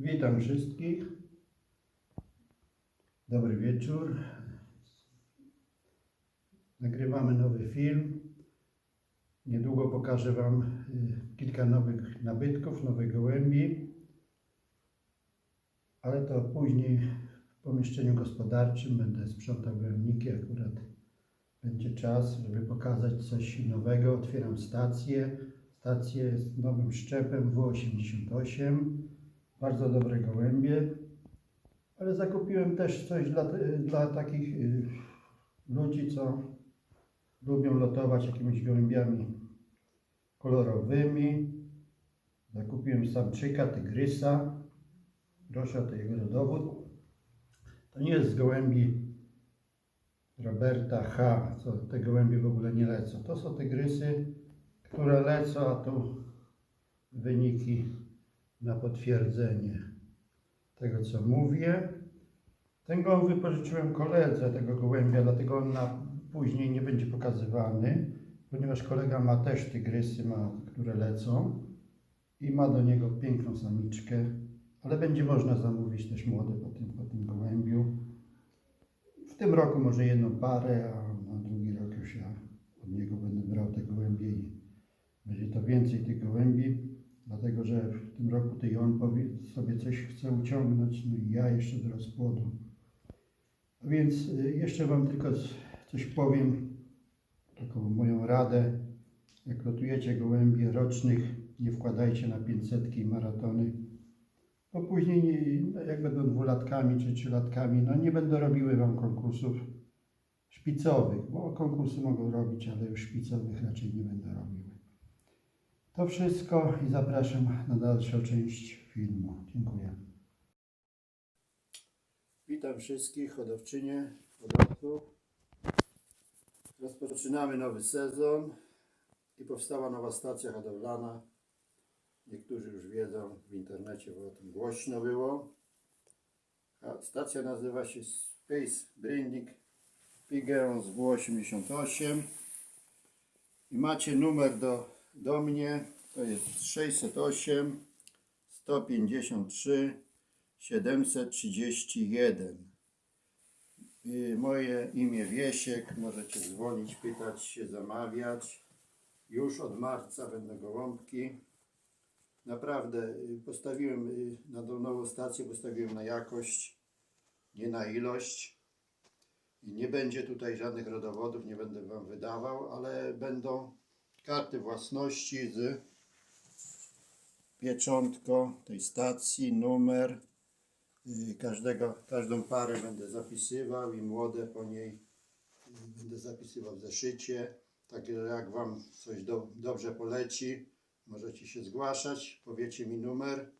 Witam wszystkich. Dobry wieczór. Nagrywamy nowy film. Niedługo pokażę Wam y, kilka nowych nabytków, nowych gołębi. Ale to później w pomieszczeniu gospodarczym będę sprzątał gołębniki. Akurat będzie czas, żeby pokazać coś nowego. Otwieram stację. Stacja jest nowym szczepem W88. Bardzo dobre gołębie. Ale zakupiłem też coś dla, dla takich y, ludzi, co lubią lotować jakimiś gołębiami kolorowymi. Zakupiłem samczyka, tygrysa. Proszę o to jego dowód. To nie jest z gołębi Roberta H., co te gołębie w ogóle nie lecą. To są tygrysy, które lecą, a tu wyniki na potwierdzenie tego, co mówię. Ten gołąb wypożyczyłem koledze tego gołębia, dlatego on na, później nie będzie pokazywany, ponieważ kolega ma też tygrysy, ma, które lecą i ma do niego piękną samiczkę, ale będzie można zamówić też młode po tym, po tym gołębiu. W tym roku może jedną parę, a na drugi rok już ja od niego będę brał te gołębie i będzie to więcej tych gołębi, dlatego że w tym roku to i on powie, sobie coś chce uciągnąć, no i ja jeszcze do rozpłodu. A więc y, jeszcze Wam tylko coś powiem, taką moją radę. Jak lotujecie gołębie rocznych, nie wkładajcie na 500 i maratony, bo później nie, no jak będą dwulatkami czy trzylatkami, no nie będą robiły Wam konkursów szpicowych, bo konkursy mogą robić, ale już szpicowych raczej nie będą robiły. To wszystko i zapraszam na dalszą część filmu. Dziękuję. Witam wszystkich, hodowczynie, hodowców. Rozpoczynamy nowy sezon i powstała nowa stacja hodowlana. Niektórzy już wiedzą w internecie, bo o tym głośno było. A stacja nazywa się Space Breeding Pigeons W88 i macie numer do, do mnie, to jest 608 153 731. Y, Moje imię Wiesiek, możecie dzwonić, pytać się, zamawiać. Już od marca będą gołąbki. Naprawdę y, postawiłem y, na nową stację, postawiłem na jakość, nie na ilość. Nie będzie tutaj żadnych rodowodów, nie będę Wam wydawał, ale będą karty własności z pieczątką tej stacji, numer. y, Każdego, każdą parę będę zapisywał i młode po niej y, będę zapisywał w zeszycie. Także jak Wam coś do, dobrze poleci, możecie się zgłaszać, powiecie mi numer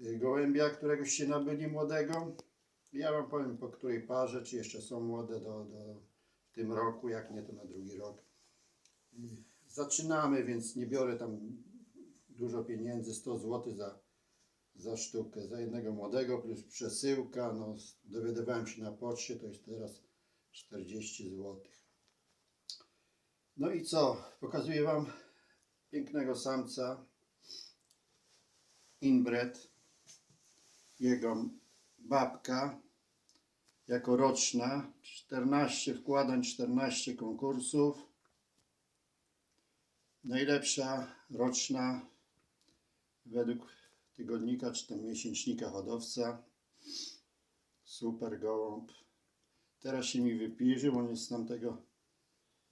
y, gołębia, któregoście nabyli młodego. Ja Wam powiem po której parze, czy jeszcze są młode do, do w tym roku, jak nie to na drugi rok. Zaczynamy, więc nie biorę tam dużo pieniędzy, 100 zł za, za sztukę, za jednego młodego plus przesyłka. No, dowiadywałem się na poczcie, to jest teraz 40 zł. No i co? Pokazuję Wam pięknego samca inbred. Jego babka jako roczna. 14 wkładań, 14 konkursów. Najlepsza roczna według tygodnika czy tam miesięcznika hodowca. Super gołąb. Teraz się mi wypiżył, on jest z tamtego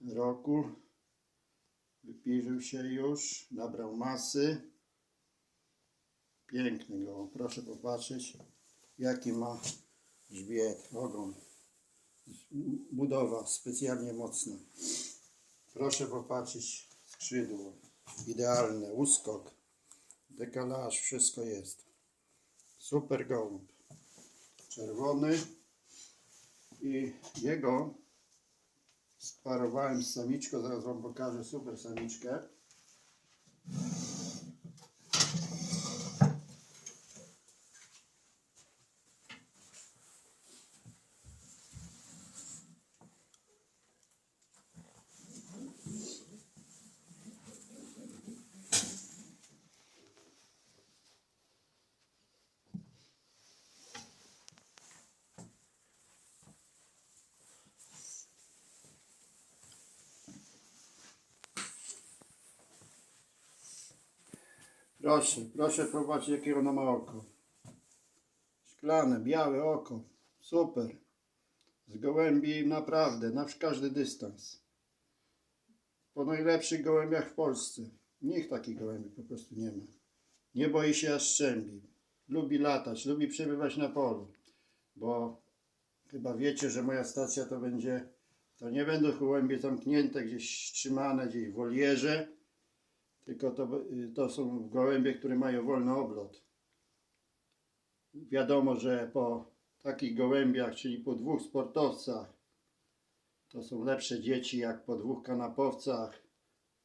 roku. Wypiżył się już, nabrał masy. Piękny gołąb, proszę popatrzeć jaki ma grzbiet, ogon. Budowa specjalnie mocna. Proszę popatrzeć skrzydło. Idealne, uskok, dekalaż, wszystko jest. Super gołąb. Czerwony. I jego sparowałem z samiczką. Zaraz Wam pokażę super samiczkę. Proszę, proszę popatrzeć jakie ono ma oko. Szklane, białe oko. Super. Z gołębi naprawdę, na każdy dystans. Po najlepszych gołębiach w Polsce. Niech takich gołębi po prostu nie ma. Nie boi się jaszczębi. Lubi latać, lubi przebywać na polu. Bo chyba wiecie, że moja stacja to będzie, to nie będą gołębie zamknięte, gdzieś trzymane, gdzieś w wolierze, tylko to, to są gołębie, które mają wolny oblot. Wiadomo, że po takich gołębiach, czyli po dwóch sportowcach, to są lepsze dzieci jak po dwóch kanapowcach,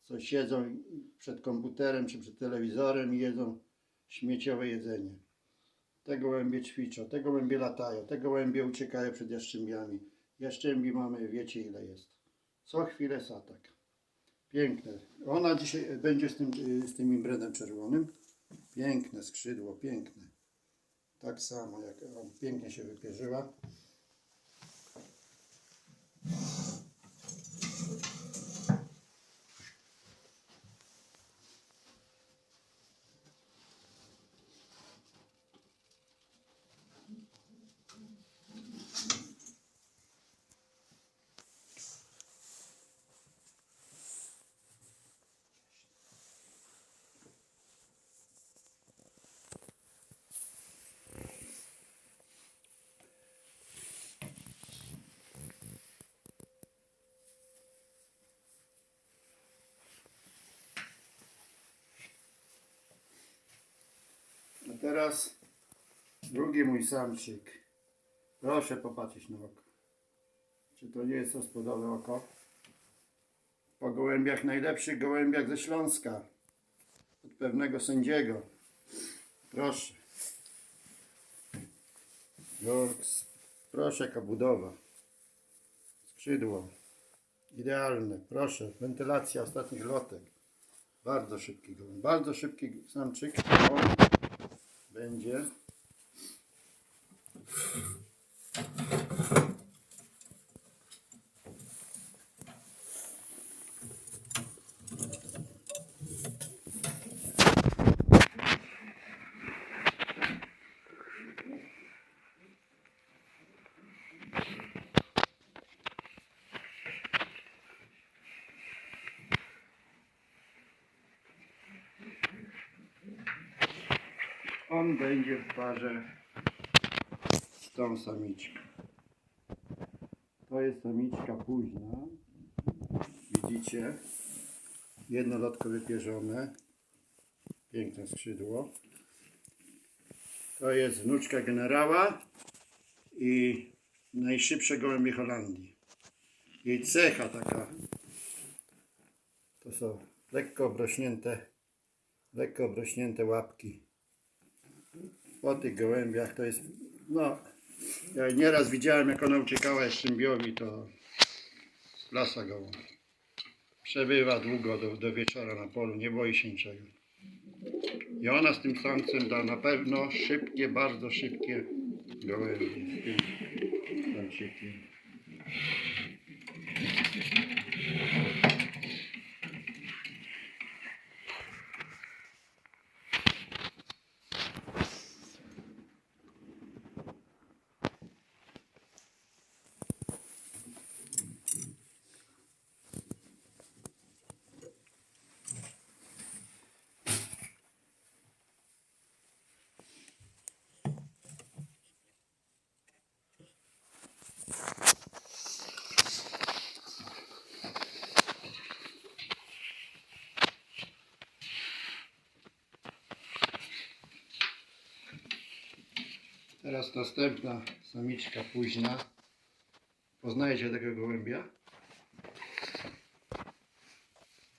co siedzą przed komputerem czy przed telewizorem i jedzą śmieciowe jedzenie. Te gołębie ćwiczą, te gołębie latają, te gołębie uciekają przed jaszczębiami. Jaszczębi mamy, wiecie ile jest. Co chwilę satak. Piękne. Ona dzisiaj będzie z tym, z tym imbredem czerwonym. Piękne skrzydło, piękne. Tak samo jak on pięknie się wypierzyła. Teraz drugi mój samczyk. Proszę popatrzeć na oko. Czy to nie jest ospodowe oko? Po gołębiach najlepszych gołębiach ze Śląska. Od pewnego sędziego. Proszę. Yorks. Proszę jaka budowa. Skrzydło. Idealne. Proszę. Wentylacja ostatnich lotek. Bardzo szybki gołąb. Bardzo szybki samczyk. Będzie. On będzie w parze z tą samiczką. To jest samiczka późna. Widzicie? Jedno lotko wypierzone. Piękne skrzydło. To jest wnuczka generała i najszybsze gołębie Holandii. Jej cecha taka. To są lekko obrośnięte, lekko obrośnięte łapki po tych gołębiach to jest, no, ja nieraz widziałem jak ona uciekała Jaszczębiowi, to klasa gołąb. Przebywa długo do, do wieczora na polu, nie boi się niczego. I ona z tym samcem da na pewno szybkie, bardzo szybkie gołębie. z Teraz następna samiczka późna. Poznajecie tego gołębia?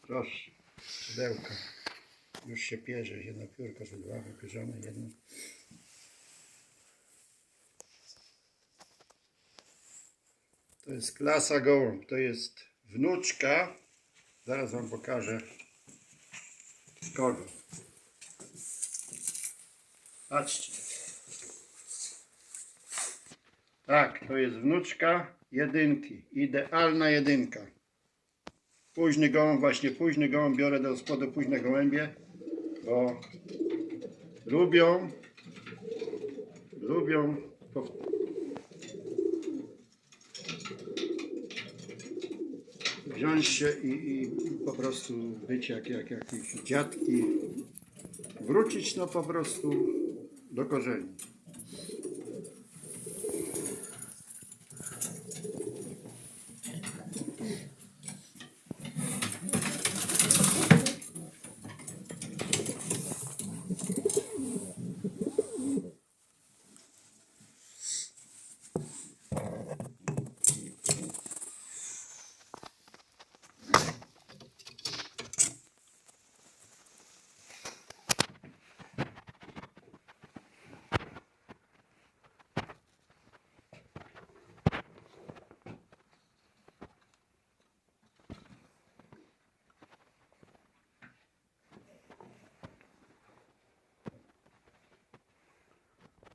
Proszę, szydełka. Już się pierze, jedno piórko, czy dwa wypierzone, jedno. To jest klasa gołąb, to jest wnuczka. Zaraz wam pokażę kogo. Patrzcie. Tak, to jest wnuczka jedynki. Idealna jedynka. Późny gołąb, właśnie późny gołąb, biorę do spodu późne gołębie. bo lubią, lubią wziąć się i, i po prostu być jak, jak jakieś dziadki, wrócić no po prostu do korzeni.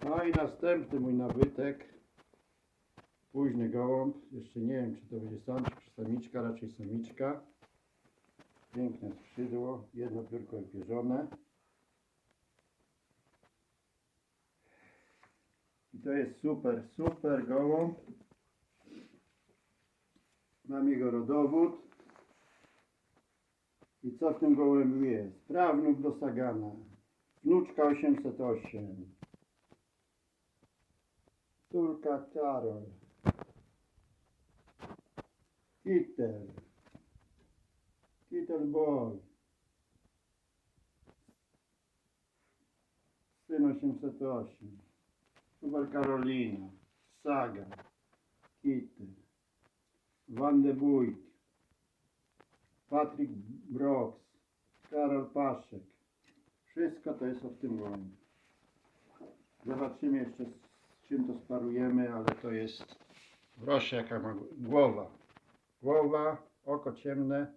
No i następny mój nabytek. Późny gołąb. Jeszcze nie wiem, czy to będzie samczyk, czy samiczka, raczej samiczka. Piękne skrzydło, jedno piórko pierzone. I to jest super, super gołąb. Mam jego rodowód. I co w tym gołębiu jest? Prawnuk do Sagana. Wnuczka 808. Turka Karol. Kitel. Kitel Boy. Syn 808. Super Karolina. Saga. Kitel. Van de Buik. Patryk Brox. Karol Paszek. Wszystko to jest w tym gołębiu. Zobaczymy jeszcze czym to sparujemy, ale to jest proszę jaka ma głowa. Głowa, oko ciemne,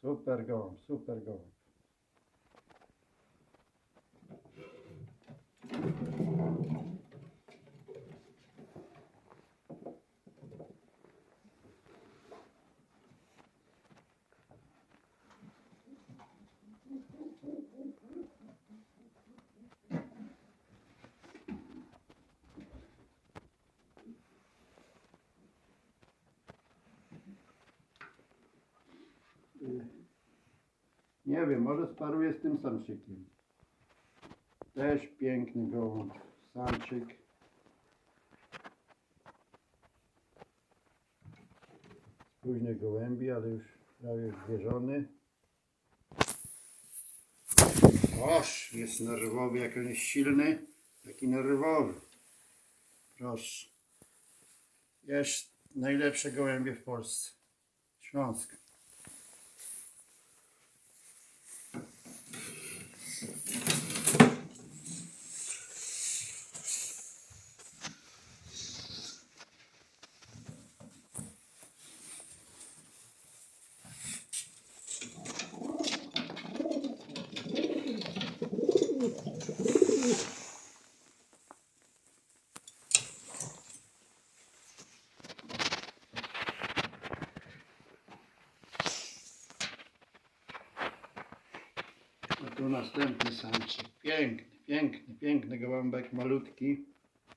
super gołąb, super gołąb. Nie wiem, może sparuję z tym samczykiem. Też piękny gołąb, samczyk. Późny gołębi, ale już prawie zwierzony. Oż, jest nerwowy, jak on jest silny, taki nerwowy. Proszę. Jest najlepsze gołębie w Polsce. Śląsk. Tu następny samczyk. Piękny, piękny, piękny gołąbek, malutki,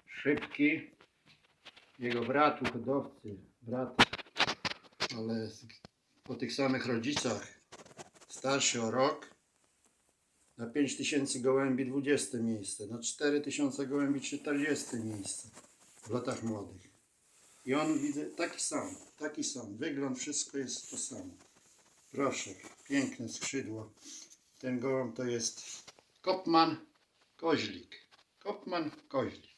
szybki. Jego brat, hodowcy, brat, ale po tych samych rodzicach, starszy o rok. Na 5000 gołębi 20 miejsce, na 4000 gołębi 40 miejsce w latach młodych. I on widzę taki sam, taki sam. Wygląd, wszystko jest to samo. Proszę, piękne skrzydło. Ten gołąb to jest Kopman Koźlik. Kopman Koźlik.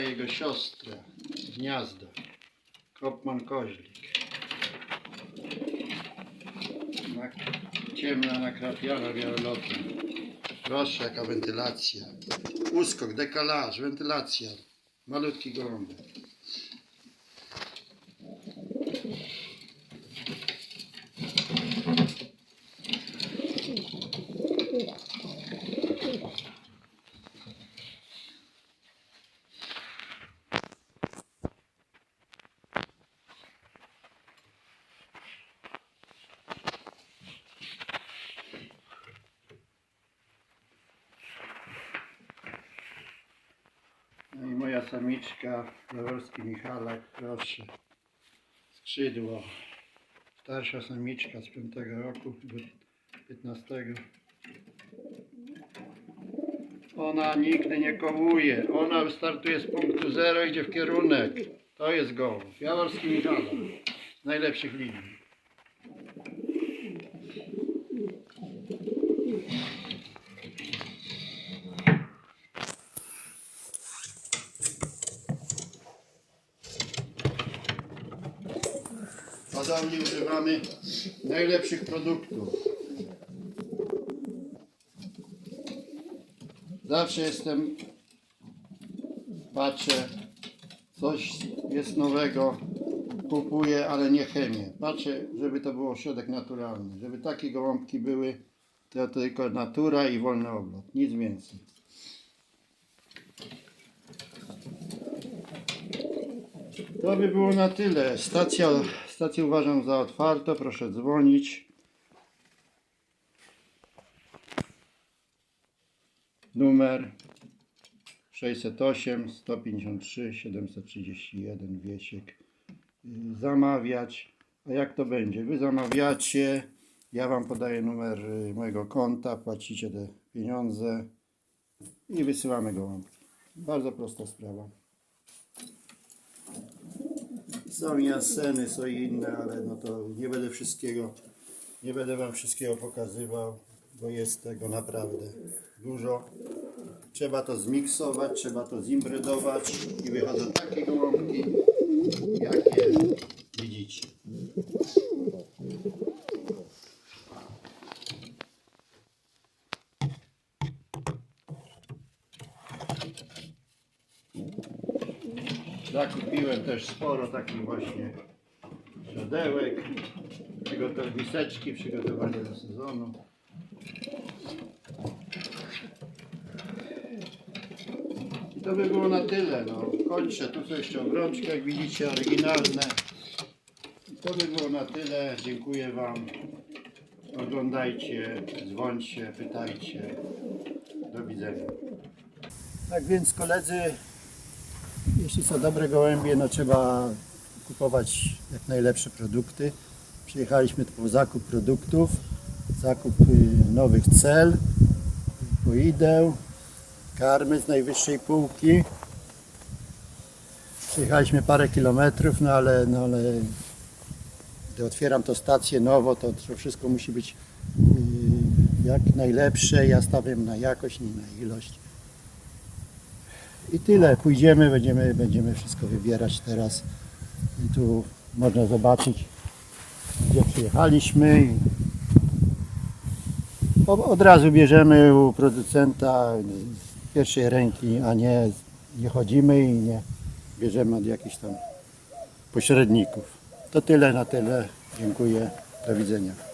Jego siostra, gniazdo. Kopman Koźlik. Na, ciemna nakrapiana białolotem. Proszę, jaka wentylacja. Uskok, dekalaż, wentylacja. Malutki gołąbek. Samiczka, Jaworski Michalak, proszę. Skrzydło. Starsza samiczka z 5 roku, chyba 15. Ona nigdy nie kołuje. Ona wystartuje z punktu zero, idzie w kierunek. To jest gołąb. Jaworski Michalak. Z najlepszych linii. Podobnie używamy najlepszych produktów. Zawsze jestem, patrzę, coś jest nowego, kupuję, ale nie chemię. Patrzę, żeby to było środek naturalny, żeby takie gołąbki były, to tylko natura i wolny oblot, nic więcej. To by było na tyle. Stacja, stację uważam za otwartą. Proszę dzwonić. Numer 608 153 731 Wiesiek. Zamawiać. A jak to będzie? Wy zamawiacie. Ja Wam podaję numer y, mojego konta. Płacicie te pieniądze i wysyłamy gołąbki. Bardzo prosta sprawa. Są jaseny, są inne, ale no to nie będę wszystkiego, nie będę wam wszystkiego pokazywał, bo jest tego naprawdę dużo. Trzeba to zmiksować, trzeba to zimbrydować i wychodzą takie gołąbki, jakie widzicie. Zakupiłem też sporo takich właśnie siodełek, przygotow- miseczki przygotowane do sezonu. I to by było na tyle. No. Kończę. Tu są jeszcze obrączki, jak widzicie, oryginalne. I to by było na tyle. Dziękuję Wam. Oglądajcie, dzwońcie, pytajcie. Do widzenia. Tak więc koledzy, jeśli są dobre gołębie, no trzeba kupować jak najlepsze produkty. Przyjechaliśmy tu po zakup produktów, zakup y, nowych cel, poideł, karmy z najwyższej półki. Przyjechaliśmy parę kilometrów, no ale, no ale gdy otwieram to stację nowo, to, to wszystko musi być y, jak najlepsze. Ja stawiam na jakość, nie na ilość. I tyle. Pójdziemy, będziemy, będziemy wszystko wybierać teraz. I tu można zobaczyć, gdzie przyjechaliśmy. Od razu bierzemy u producenta z pierwszej ręki, a nie, nie chodzimy i nie bierzemy od jakichś tam pośredników. To tyle na tyle. Dziękuję. Do widzenia.